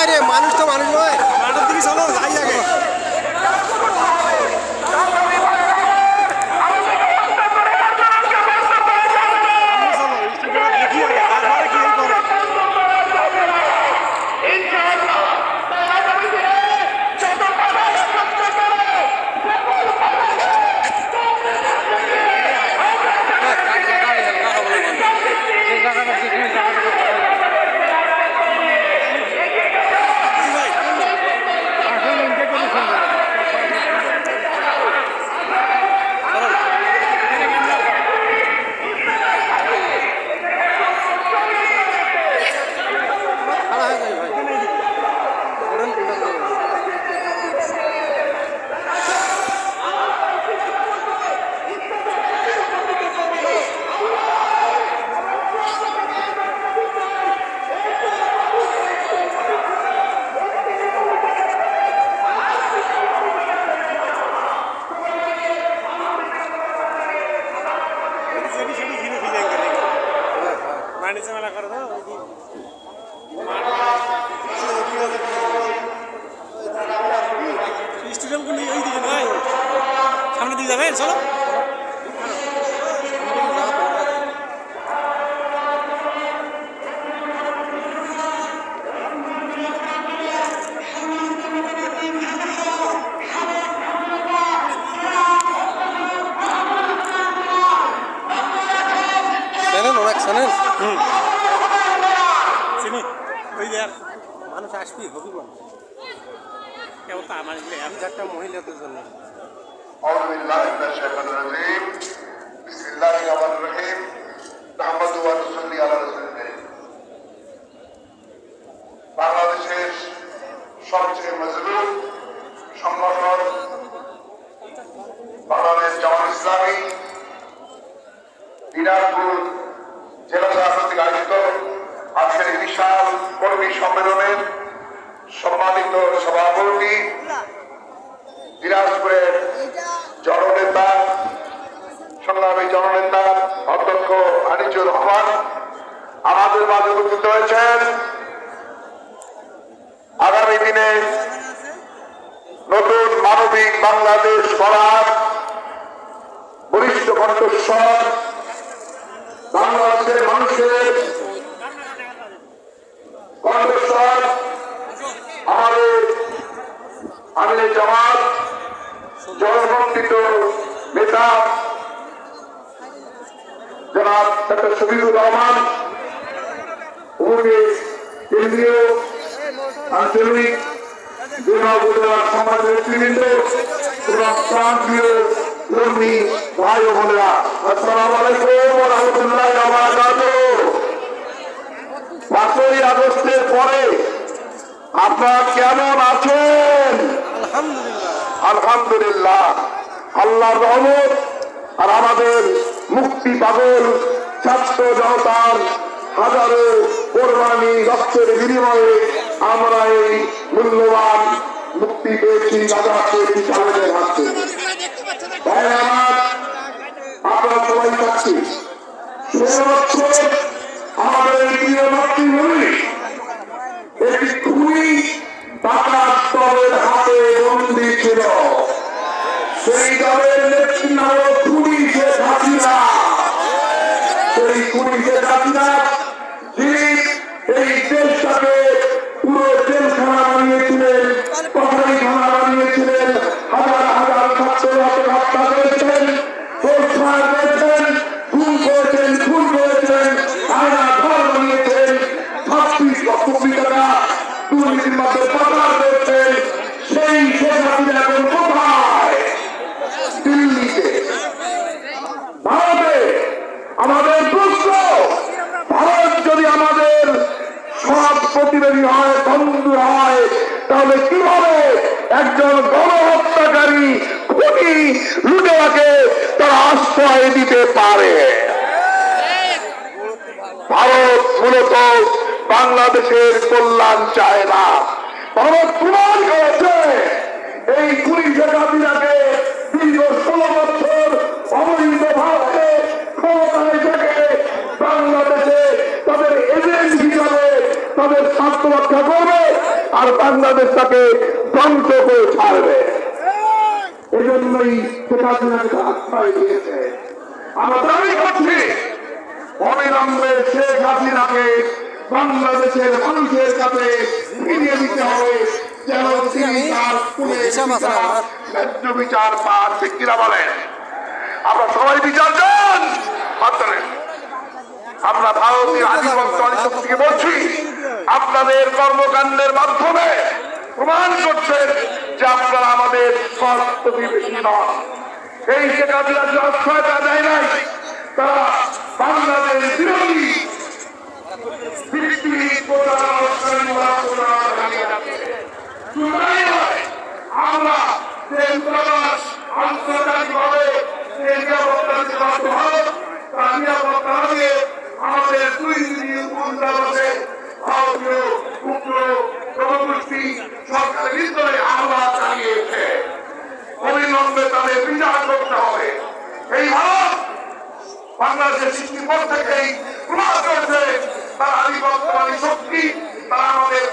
নয় মানুষ তো মানুষ নয় মাঠের দিকে চলো যাই আগে চলো, স্টুডিও দেখি আগে, তারপরে কি এই করে। জি ভাই, খারাপ হয়ে যাবে ভাই ওরকম কোনো করবে না। এটি সেটি সেটি ঘিরে ফিরে গেলে। মাটিতে মেলা করে দাও, ওই কি- স্টেডিয়াম কোন দিকে? ওই দিকে নয়। যাবেন চলো। শোনেন চিনি। ওই যে মানুষ আসবি হবি মানুষ কেউ তো আমার এগুলো একটা মহিলাদের জন্য। أعوذ بالله من الشيطان الرجيم بسم الله الرحمن الرحيم نحمد ونصلي على رسول الله বাংলাদেশের সবচেয়ে মজবুত সংগঠন বাংলাদেশ জামাত ইসলামী দিনাজপুর জেলা শাখা কর্তৃক আয়োজিত আজকের এই বিশাল কর্মী সম্মেলনের সম্মানিত সভাপতি দিনাজপুরের জননেতা সংগ্রামী জননেতা অধ্যক্ষ আনিজুর রহমান। আমাদের মাঝে উপস্থিত হয়েছেন আগামী দিনে নতুন মানবিক বাংলাদেশ গড়ার বরিষ্ঠ কণ্ঠস্বর বাংলাদেশের মানুষের কণ্ঠস্বর আমাদের আমির জামাত জনসমর্থিত নেতা জনাব ডক্টর শফিকুর রহমান উপরে কেন্দ্রীয় আঞ্চলিক বিভাগ সমাজ নেতৃবৃন্দ এবং প্রান্তীয় কর্মী ভাই বোনেরা। আসসালামু আলাইকুম ওয়া রাহমাতুল্লাহি ওয়া বারাকাতুহু। পাঁচই আগস্টের পরে আপনারা কেমন আছেন? আলহামদুলিল্লাহ। আল্লাহর রহমত আর আমাদের মুক্তি পাগল ছাত্র জনতার হাজারো কোরবানি রক্তের বিনিময়ে আমরা এই মূল্যবান মুক্তি পেয়েছি রাজা পেয়েছি হাতে। আমার সবাই থাকছি। সে হচ্ছে আমাদের প্রিয় মাতৃভূমি। সেই খুবই শেখ হাসিনা যিনি এই দেশটাকে পুরো জেলখানা বানিয়েছিলেন পাহাড়িখানা বানিয়েছিলেন হাজার হাজার ছাত্রকে হত্যা করেছেন প্রশ্রয় করেছেন খুন করেছেন খুন করেছেন আয়না ঘর বানিয়েছেন ছাব্বিশ লক্ষ কোটি টাকা দুর্নীতির মাধ্যমে পাচার করেছেন সেই শেখ হাসিনা এখন কোথায় দিল্লিতে ভারতে আমাদের প্রশ্ন ভারত যদি আমাদের সব প্রতিবেদী হয়, বন্ধু হয়, তাহলে কীভাবে একজন গণহত্যাকারী খুনি লুটেরাকে তারা আশ্রয় দিতে পারে। ভারত মূলত বাংলাদেশের কল্যাণ চায় না। ভারত প্রমাণ করেছে, এই কুড়ি জাতিরাকে দীর্ঘ ষোলো বছর অবৈধ ভারতে ক্ষমতায় থেকে বাংলাদেশে তাদের স্বার্থ রক্ষা করবে আর বাংলাদেশ তাকে ধ্বংস করে ছাড়বে এজন্যই শেখ হাসিনাকে আশ্রয় দিয়েছে আমরা দাবি করছি অবিলম্বে শেখ হাসিনাকে বাংলাদেশের মানুষের কাছে ফিরিয়ে দিতে হবে যেন তিনি তার? ন্যায্য বিচার পান ঠিক কিনা বলেন আমরা সবাই বিচার চান। আমরা ভারতীয় আধিপত্য শক্তিকে বলছি আপনাদের কর্মকাণ্ডের মাধ্যমে প্রমাণ করছেন যে আপনারা আমাদের সৎ প্রতিবেশী নন। এই শেখ হাসিনা যে আশ্রয়টা দেয় নাই তারা বাংলাদেশ বিরোধী যে আমাদের দুই দিন ভারতীয় উগ্র, জনগোষ্ঠী সরকারের ভিতরে হামলা চালিয়েছে অবিলম্বে তাদের শক্তি, তারা আমাদের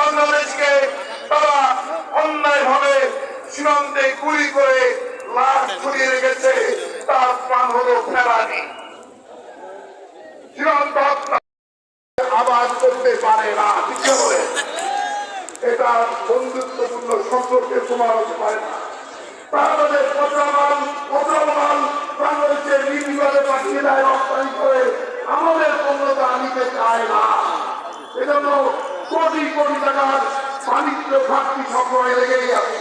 বাংলাদেশকে তারা অন্যায় ভাবে সীমান্তে গুলি করে লাশ ছড়িয়ে রেখেছে তার প্রাণ হলো ফেরানি সীমান্ত হত্যা আবাদ করতে পারে না ঠিক না বলে এটা বন্ধুত্বপূর্ণ প্রমাণ হতে পারে। না বাংলাদেশ প্রচারমান প্রচারমান বাংলাদেশের নির্বিবাদে পাঠিয়ে দেয় রপ্তানি করে আমাদের পণ্যতা নিতে চায় না। এজন্য কোটি কোটি টাকার বাণিজ্য ঘাটতি সবসময় লেগেই আছে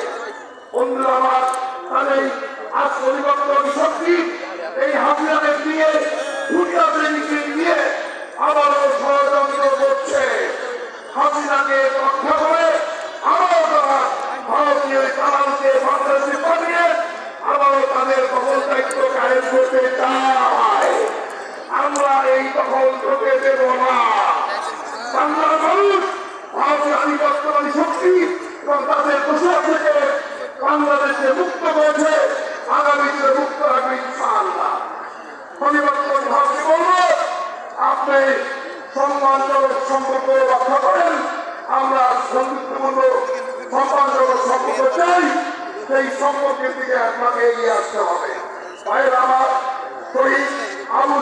বন্ধুরা আমার তাহলে আজ পরিবর্তন শক্তি এই হাতিয়ারের দিয়ে দুর্গা প্রেমীকে দিয়ে আবারও ষড়যন্ত্র করছে হাসিনাকে রক্ষা করে আবারও তারা ভারতীয় কালামকে বাংলাদেশে পাঠিয়ে আবারও তাদের সকল দায়িত্ব কায়েম করতে চায়। আমরা এই দখল করতে দেব না। বাংলার মানুষ ভারতীয় আধিপত্যবাদী শক্তি এবং তাদের দোষর থেকে বাংলাদেশকে মুক্ত করেছে।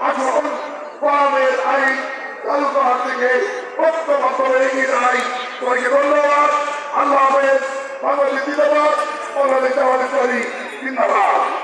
আসুন কোরআনের আইন চালু করার দিকে ঐক্যবদ্ধ এগিয়ে দাঁড়াই। সবাইকে ধন্যবাদ। আল্লাহ হাফেজ। বাংলাদেশ জিন্দাবাদ। বাংলাদেশ